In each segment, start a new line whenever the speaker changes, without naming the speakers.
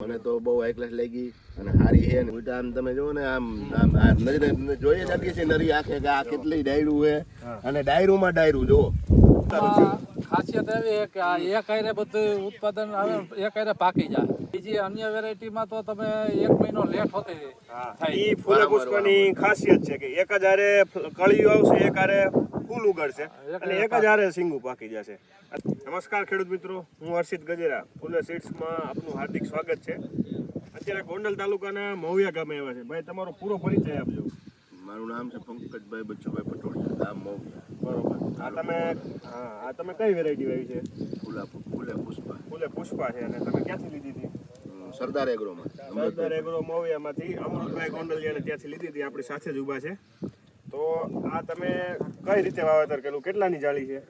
મને તો બહુ હાઈ ક્લાસ લાગી અને હારી છે ને. ઉલટા આમ તમે જુઓ ને આમ આમ નજરે જોઈએ શકીએ છીએ નરી આંખે કે આ કેટલી ડાયરું છે. અને ડાયરુંમાં ડાયરું જુઓ.
ખાસિયત એવી છે કે આ એક આયરે બધું ઉત્પાદન આવે એક આયરે પાકી જાય. બીજી અન્ય વેરાયટીમાં તો તમે એક મહિનો લેટ હોતી થાય.
ઈ ફૂલે પુષ્પની ખાસિયત છે કે એક જ હારે કળીઓ આવશે એક હારે ફૂલ ઉગાડશે. અને એક જ હારે સિંગુ પાકી જશે. નમસ્કાર ખેડૂત મિત્રો હું હર્ષિત ગજેરા. ફૂલે સીડ્સમાં આપનું હાર્દિક સ્વાગત છે. અત્યારે ગોંડલ તાલુકાના મહુયા ગામે આવ્યા છે. ભાઈ તમારો પૂરો પરિચય આપજો.
મારું નામ છે પંકજભાઈ બચ્ચુભાઈ પટોડિયા ગામ મહુયા.
બરોબર. આ તમે હા આ તમે કઈ વેરાયટી વાવી છે?
ફૂલા ફૂલે પુષ્પા.
ફૂલે પુષ્પા છે અને તમે ક્યાંથી લીધી હતી?
સરદાર એગ્રોમાં
સરદાર એગ્રો મોવિયામાંથી અમૃતભાઈ ગોંડલિયાને ત્યાંથી લીધી હતી. આપણી સાથે જ ઊભા છે. તો આ તમે કઈ રીતે વાવેતર કર્યું? કેટલાની જાળી છે?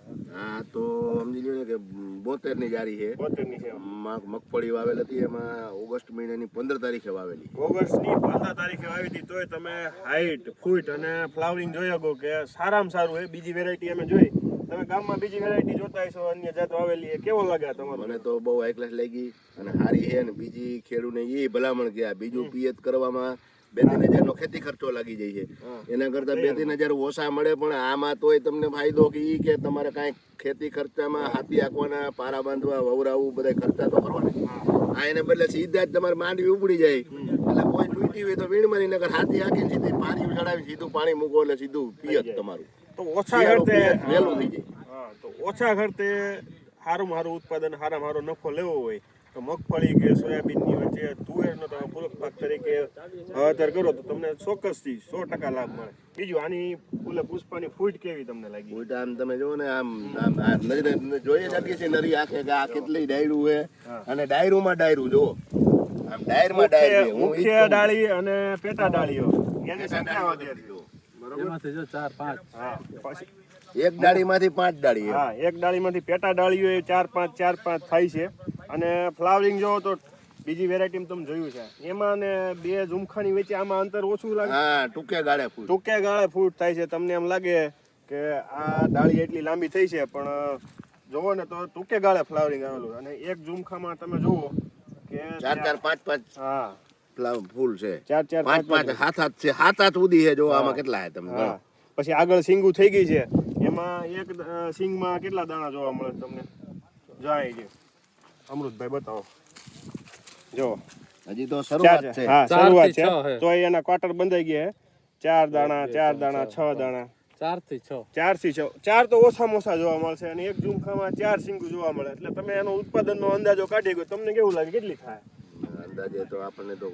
આ તો સમજી લ્યો ને કે બોતેરની જારી છે.
બોતેરની છે.
મગફળી વાવેલ હતી એમાં ઓગસ્ટ મહિનાની પંદર તારીખે વાવેલી.
ઓગસ્ટની પંદર તારીખે વાવી હતી તોય તમે હાઈટ ફૂટ અને ફ્લાવરિંગ જોઈ શકો કે સારામાં સારું એ બીજી વેરાયટી અમે જોઈ. તમે ગામમાં બીજી વેરાયટી જોતા હશો અન્ય જાત વાવેલી કેવો લાગે તમારે?
મને તો બહુ હાઈ ક્લાસ લાગી અને હારી છે ને બીજી ખેડૂને એ ભલામણ ગયા બીજું પિયત કરવામાં બે ત્રણ હજાર નો ખેતી ખર્ચો લાગી જાય છે. એના કરતા બે ત્રણ હજાર ઓછા મળે પણ આમાં તોય તમને ફાયદો કે ઈ કે તમારે કાંઈ ખેતી ખર્ચામાં હાથી આંકવાના પારા બાંધવા વવરાવું બધા ખર્ચા તો કરવાના. આ એને બદલે સીધા જ તમારે માંડવી ઉપડી જાય. એટલે કોઈ તૂટી હોય તો વીણ નહીં નકર હાથી આંકીને સીધી પાણી ચડાવી સીધું પાણી મૂકો એટલે સીધું પિયત તમારું.
તો ઓછા ખર્ચે
વહેલું થઈ જાય.
તો ઓછા ખર્ચે સારું મારું ઉત્પાદન સારા મારો નફો લેવો હોય તો મગફળી કે સોયાબીનની વચ્ચે તુવેરનો પાક તરીકે વાવેતર કરો તો તમને ચોક્કસથી સો ટકા લાભ મળે. બીજું આની ફૂલે પુષ્પાની ફૂટ કેવી તમને લાગી?
ફૂટ આમ તમે જુઓ ને આમ આમ આ જોઈએ શકીએ છીએ નરી આખે કે આ કેટલી ડાયરું છે. અને ડાયરુંમાં ડાયરું જુઓ. આમ ડાયરમાં ડાયર
મુખ્ય ડાળી અને પેટા ડાળીઓ. એની સંખ્યા વધે.
જુઓ.
એમાંથી જો ચાર પાંચ.
હા. પછી
એક ડાળીમાંથી પાંચ ડાળી
હા એક ડાળીમાંથી પેટા ડાળીઓ એ ચાર પાંચ ચાર પાંચ થાય છે. અને ફ્લાવરિંગ જો તો બીજી વેરાયટી તમે જોયું છે. એમાં ને બે ઝુમખાની વચ્ચે આમાં અંતર ઓછું લાગે.
હા ટૂંકે ગાળે ફૂટ.
ટૂંકે ગાળે ફૂટ થાય છે. તમને એમ લાગે કે આ ડાળી એટલી લાંબી થઈ છે પણ જોવો ને તો ટૂંકે ગાળે ફ્લાવરિંગ આવેલું અને એક ઝુમખામાં તમે જુઓ કે
ચાર ચાર પાંચ પાંચ
હા.
ફૂલ છે.
ચાર ચાર
પાંચ પાંચ હાથ હાથ છે. હાથ હાથ ઉદી છે. જોવો આમાં કેટલા છે તમે
પછી આગળ સિંગુ થઈ ગઈ છે. એમાં એક સિંગમાં કેટલા દાણા જોવા મળે તમને? જાય છે અમૃતભાઈ બતાવો. જો.
હજી તો શરૂઆત
છે. હા શરૂઆત છે. તો એના ક્વાર્ટર બંધાઈ ગયા ચાર દાણા ચાર દાણા છ દાણા.
ચારથી છ.
ચારથી છ. ચાર તો ઓછામાં ઓછા જોવા મળશે અને એક ઝુમખામાં ચાર સિંગુ જોવા મળે. એટલે તમે એનો ઉત્પાદનનો અંદાજો કાઢી ગયો. તમને કેવું લાગે? કેટલી થાય?
અંદાજે તો આપણને તો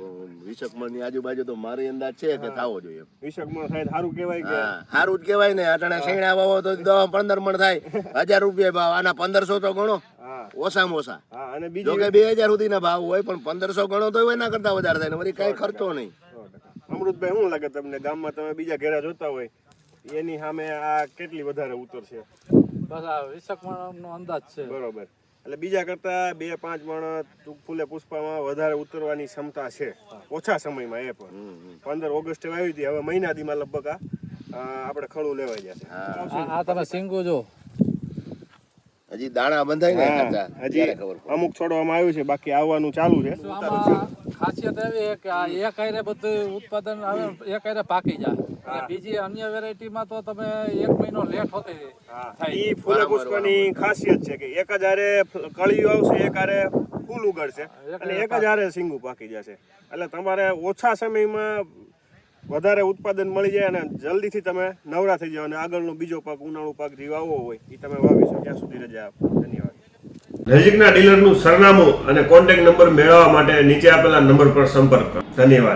વીસક મણની આજુબાજુ તો મારી અંદાજ છે કે થાવો જોઈએ.
વીસક મણ થાય સારું કહેવાય કે.
સારું જ કહેવાય ને. અટાણે શેણા વાવો તો દસ પંદર મણ થાય. હજાર રૂપિયા ભાવ. આના પંદરસો તો ગણો. ઓછામાં ઓછા.
અને
જો કે બે હજાર સુધીના ભાવ હોય પણ પંદરસો ગણો તો એના કરતા વધારે થાય વળી કઈ ખર્ચો નહીં.
અમૃતભાઈ શું લાગે તમને? ગામમાં તમે બીજા ઘેરા જોતા હોય એની સામે આ કેટલી વધારે ઉતરશે
બસ આ વીસક નો અંદાજ છે.
બરોબર. એટલે બીજા કરતા બે પાંચ મણ ફૂલે પુષ્પામાં વધારે ઉતરવાની ક્ષમતા છે. ઓછા સમયમાં એ પણ. પંદર ઓગસ્ટે આવી હતી હવે મહિના દીમાં લગભગ આ આપણે ખડું લેવાઈ જશે.
આ તમે સિંગુ જો.
હજી દાણા બંધાય ને
હજી. અમુક છોડવામાં આવ્યું છે બાકી આવવાનું ચાલુ છે.
ખાસિયત એવી કે આ એક હારે બધું ઉત્પાદન આવે એક હારે પાકી જાય. બીજી અન્ય વેરાયટીમાં તો તમે એક મહિનો લેટ હોતી થાય.
ઈ ફૂલે પુષ્પની ખાસિયત છે કે એક જ હારે ફ- કળીઓ આવશે એક હારે ફૂલ ઉગાડશે. અને એક જ હારે સિંગુ પાકી જશે. એટલે તમારે ઓછા સમયમાં વધારે ઉત્પાદન મળી જાય અને જલ્દીથી તમે નવરા થઈ જાવ અને આગળનો બીજો પાક, ઉનાળુ પાક જે વાવવો હોય એ તમે વાવી શકો. ત્યાં સુધી રજા આપો. ધન્યવાદ. નજીકના ડીલરનું સરનામું અને કોન્ટેક્ટ નંબર મેળવવા માટે નીચે આપેલા નંબર પર સંપર્ક કરો. ધન્યવાદ.